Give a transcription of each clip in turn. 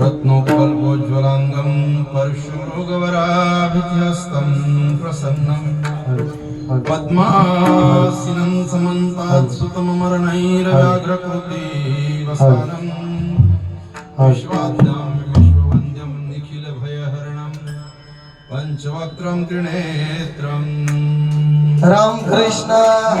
रत्नोपल्पोज्ज्वलाङ्गं परशुरोगवराभिहस्तं प्रसन्नं पद्मासिनं समन्तात् सुतममरणैरव्याघ्रकृतिवसानं विश्वाद्यां विश्ववन्द्यं निखिलभयहरणं पञ्चवक्त्रं त्रिनेत्रम् रामकृष्णः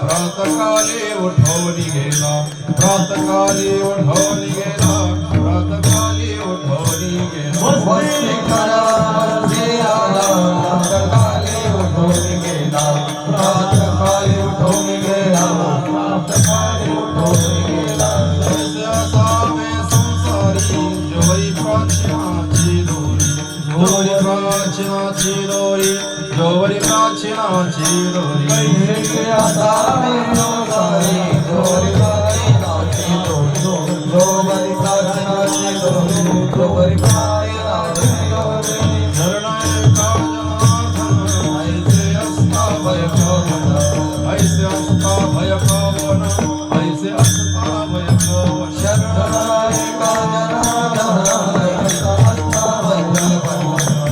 प्रातकाली उठवली गेला प्रातकाली उठवली गेला प्रातकाली उठवली गेला પ્રાચીન ચિરોરી ગૌરી પ્રાચીન ચિરોરી ગૌરી પ્રાચીન ચિરોરી ગૌરી પ્રાચીન ચિરોરી